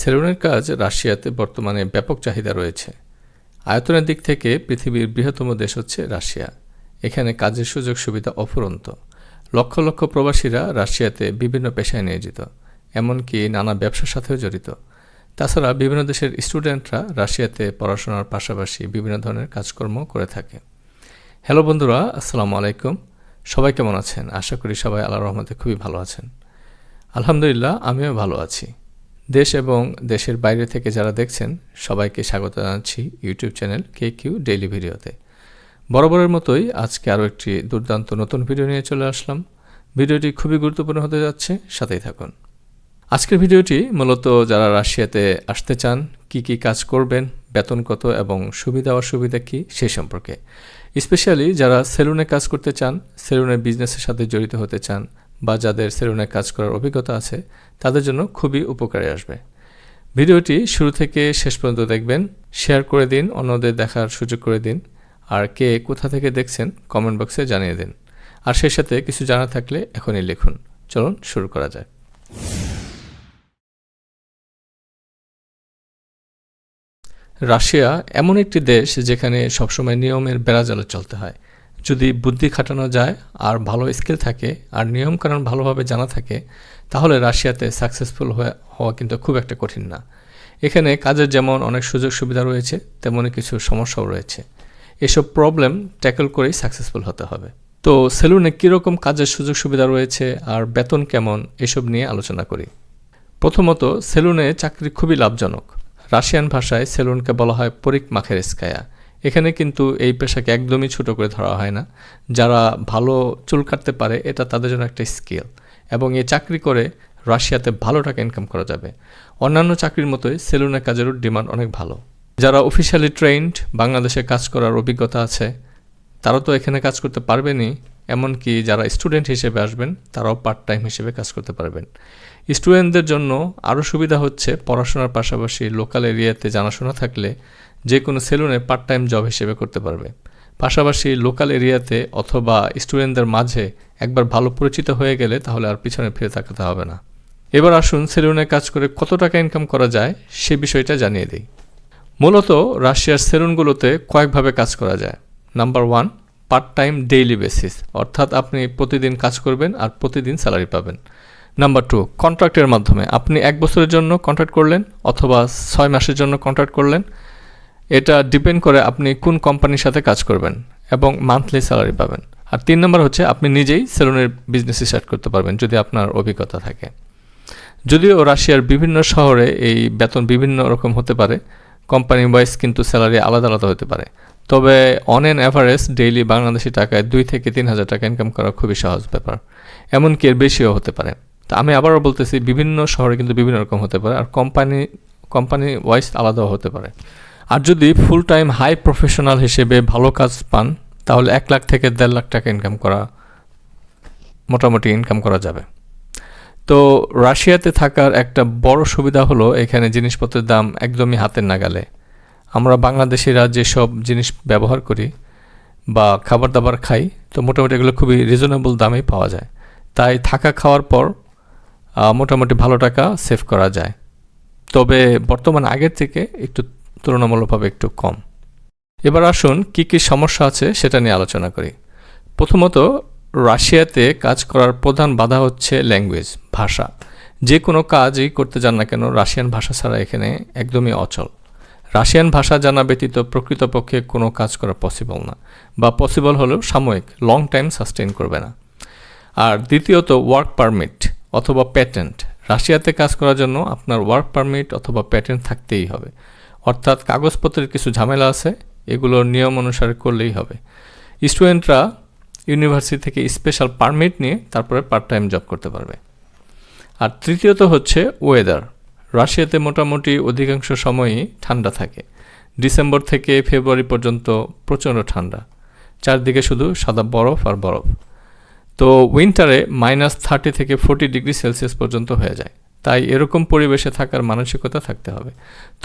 সেলুনের কাজ রাশিয়াতে বর্তমানে ব্যাপক চাহিদা রয়েছে। আয়তনের দিক থেকে পৃথিবীর বৃহত্তম দেশ হচ্ছে রাশিয়া। এখানে কাজের সুযোগ সুবিধা অফুরন্ত। লক্ষ লক্ষ প্রবাসীরা রাশিয়াতে বিভিন্ন পেশায় নিয়োজিত, এমনকি নানা ব্যবসার সাথেও জড়িত। তাছাড়া বিভিন্ন দেশের স্টুডেন্টরা রাশিয়াতে পড়াশোনার পাশাপাশি বিভিন্ন ধরনের কাজকর্ম করে থাকে। হ্যালো বন্ধুরা, আসসালামু আলাইকুম। সবাই কেমন আছেন? আশা করি সবাই আল্লাহ রহমতে খুবই ভালো আছেন। আলহামদুলিল্লাহ, আমিও ভালো আছি। দেশ এবং দেশের বাইরে থেকে যারা দেখছেন, সবাইকে স্বাগত জানাচ্ছি YouTube channel K Q daily ভিডিওতে। বরাবরের মতোই আজকে আরও একটি দুর্দান্ত নতুন ভিডিও নিয়ে চলে আসলাম। ভিডিওটি খুবই গুরুত্বপূর্ণ হতে যাচ্ছে, সাথেই থাকুন। আজকের ভিডিওটি মূলত যারা রাশিয়াতে আসতে চান, কি কি কাজ করবেন, বেতন কত এবং সুবিধা অসুবিধা কী, সে সম্পর্কে। স্পেশালি যারা সেলুনে কাজ করতে চান, সেলুনের বিজনেসের সাথে জড়িত হতে চান বা যাদের সেলুনে কাজ করার অভিজ্ঞতা আছে, তাদের জন্য খুবই উপকারে আসবে। ভিডিওটি শুরু থেকে শেষ পর্যন্ত দেখবেন, শেয়ার করে দিন, অন্যদের দেখার সুযোগ করে দিন, আর কে কোথা থেকে দেখছেন কমেন্ট বক্সে জানিয়ে দিন। আর সেই সাথে কিছু জানা থাকলে এখনই লিখুন। চলুন শুরু করা যাক। রাশিয়া এমন একটি দেশ যেখানে সবসময় নিয়মের বেড়াজালে চলতে হয়। যদি বুদ্ধি খাটানো যায় আর ভালো স্কিল থাকে আর নিয়মকানুন ভালোভাবে জানা থাকে, তাহলে রাশিয়াতে সাকসেসফুল হওয়া কিন্তু খুব একটা কঠিন না। এখানে কাজের যেমন অনেক সুযোগ সুবিধা রয়েছে তেমনই কিছু সমস্যাও রয়েছে। এসব প্রবলেম ট্যাকল করেই সাকসেসফুল হতে হবে। তো সেলুনে কীরকম কাজের সুযোগ সুবিধা রয়েছে আর বেতন কেমন, এসব নিয়ে আলোচনা করি। প্রথমত, সেলুনে চাকরি খুবই লাভজনক। রাশিয়ান ভাষায় সেলুনকে বলা হয় পরিক মাখের স্কায়া। এখানে কিন্তু এই পেশাকে একদমই ছোট করে ধরা হয় না। যারা ভালো চুল কাটতে পারে, এটা তাদের জন্য একটা স্কিল এবং এ চাকরি করে রাশিয়াতে ভালো টাকা ইনকাম করা যাবে। অন্যান্য চাকরির মতোই সেলুনের কাজেরও ডিমান্ড অনেক ভালো। যারা অফিসিয়ালি ট্রেন্ড বাংলাদেশে কাজ করার অভিজ্ঞতা আছে, তারা তো এখানে কাজ করতে পারবেনই, এমনকি যারা স্টুডেন্ট হিসেবে আসবেন, তারাও পার্ট টাইম হিসেবে কাজ করতে পারবেন। স্টুডেন্টদের জন্য আরও সুবিধা হচ্ছে পড়াশোনার পাশাপাশি লোকাল এরিয়াতে জানাশোনা থাকলে যে কোনো সেলুনে পার্ট টাইম জব হিসেবে করতে পারবে। পাশাপাশি লোকাল এরিয়াতে অথবা স্টুডেন্টদের মাঝে একবার ভালো পরিচিত হয়ে গেলে তাহলে আর পিছনে ফিরে তাকাতে হবে না। এবার আসুন সেলুনে কাজ করে কত টাকা ইনকাম করা যায় সে বিষয়টা জানিয়ে দিই। মূলত রাশিয়ার সেলুনগুলোতে কয়েকভাবে কাজ করা যায়। Number one part time daily basis অর্থাৎ আপনি প্রতিদিন কাজ করবেন আর প্রতিদিন স্যালারি পাবেন। নাম্বার টু কন্ট্রাক্টের মাধ্যমে আপনি এক বছরের জন্য কন্ট্রাক্ট করলেন অথবা ছয় মাসের জন্য কন্ট্রাক্ট করলেন। এটা ডিপেন্ড করে আপনি কোন কোম্পানির সাথে কাজ করবেন এবং মান্থলি স্যালারি পাবেন। আর তিন নম্বর হচ্ছে আপনি নিজেই সেলুনের বিজনেস স্টার্ট করতে পারবেন যদি আপনার অভিজ্ঞতা থাকে। যদিও রাশিয়ার বিভিন্ন শহরে এই বেতন বিভিন্ন রকম হতে পারে কোম্পানি ওয়াইজ কিন্তু স্যালারি আলাদা আলাদা হতে পারে। তবে on an average daily Bangladeshi টাকায় দুই থেকে তিন হাজার টাকা ইনকাম করা খুবই সহজ ব্যাপার। এমনকি এর বেশিও হতে পারে। তা আমি আবারও বলতেছি, বিভিন্ন শহরে কিন্তু বিভিন্ন রকম হতে পারে, আর কোম্পানি কোম্পানি ওয়াইজ আলাদাও হতে পারে। আর যদি ফুল টাইম হাই প্রফেশনাল হিসেবে ভালো কাজ পান, তাহলে এক লাখ থেকে দেড় লাখ টাকা ইনকাম করা মোটামুটি ইনকাম করা যাবে। তো রাশিয়াতে থাকার একটা বড় সুবিধা হলো এখানে জিনিসপত্রের দাম একদমই হাতের নাগালে। আমরা বাংলাদেশিরা যেসব জিনিস ব্যবহার করি বা খাবার দাবার খাই, তো মোটামুটি এগুলো খুবই রিজনেবল দামেই পাওয়া যায়। তাই থাকা খাওয়ার পর মোটামুটি ভালো টাকা সেভ করা যায়। তবে বর্তমান আগের থেকে একটু তুলনামূলকভাবে একটু কম। এবার আসুন কি কি সমস্যা আছে সেটা নিয়ে আলোচনা করি। প্রথমত, রাশিয়াতে কাজ করার প্রধান বাধা হচ্ছে ল্যাঙ্গুয়েজ ভাষা। যে কোনো কাজই করতে যান না কেন, রাশিয়ান ভাষা ছাড়া এখানে একদমই অচল। রাশিয়ান ভাষা জানা ব্যতীত প্রকৃতপক্ষে কোনো কাজ করা পসিবল না বা পসিবল হলেও সাময়িক লং টাইম সাস্টেইন করবে না। আর দ্বিতীয়ত ওয়ার্ক পারমিট অথবা প্যাটেন্ট রাশিয়াতে কাজ করার জন্য আপনার ওয়ার্ক পারমিট অথবা প্যাটেন্ট থাকতেই হবে। অর্থাৎ কাগজপত্রের কিছু ঝামেলা আছে, এগুলো নিয়ম অনুসারে করলেই হবে। স্টুডেন্টরা ইউনিভার্সিটি থেকে স্পেশাল পারমিট নিয়ে তারপরে পার্ট টাইম জব করতে পারবে। আর তৃতীয়ত হচ্ছে ওয়েদার রাশিয়াতে মোটামুটি অধিকাংশ সময়ই ঠান্ডা থাকে। ডিসেম্বর থেকে ফেব্রুয়ারি পর্যন্ত প্রচণ্ড ঠান্ডা। চারদিকে শুধু সাদা বরফ আর বরফ। তো উইন্টারে মাইনাস থার্টি থেকে ফোর্টি ডিগ্রি সেলসিয়াস পর্যন্ত হয়ে যায়। তাই এরকম পরিবেশে থাকার মানসিকতা থাকতে হবে।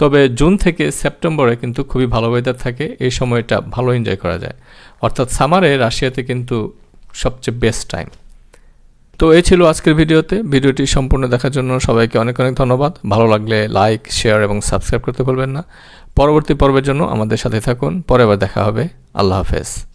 তবে জুন থেকে সেপ্টেম্বরে কিন্তু খুবই ভালো ওয়েদার থাকে, এই সময়টা ভালো এনজয় করা যায়। অর্থাৎ সামারে রাশিয়াতে কিন্তু সবচেয়ে বেস্ট টাইম তো এই ছিল আজকের ভিডিওতে। ভিডিওটি সম্পূর্ণ দেখার জন্য সবাইকে অনেক অনেক ধন্যবাদ। ভালো লাগলে লাইক শেয়ার এবং সাবস্ক্রাইব করতে ভুলবেন না। পরবর্তী পর্বের জন্য আমাদের সাথে থাকুন। পরে আবার দেখা হবে। আল্লাহ হাফেজ।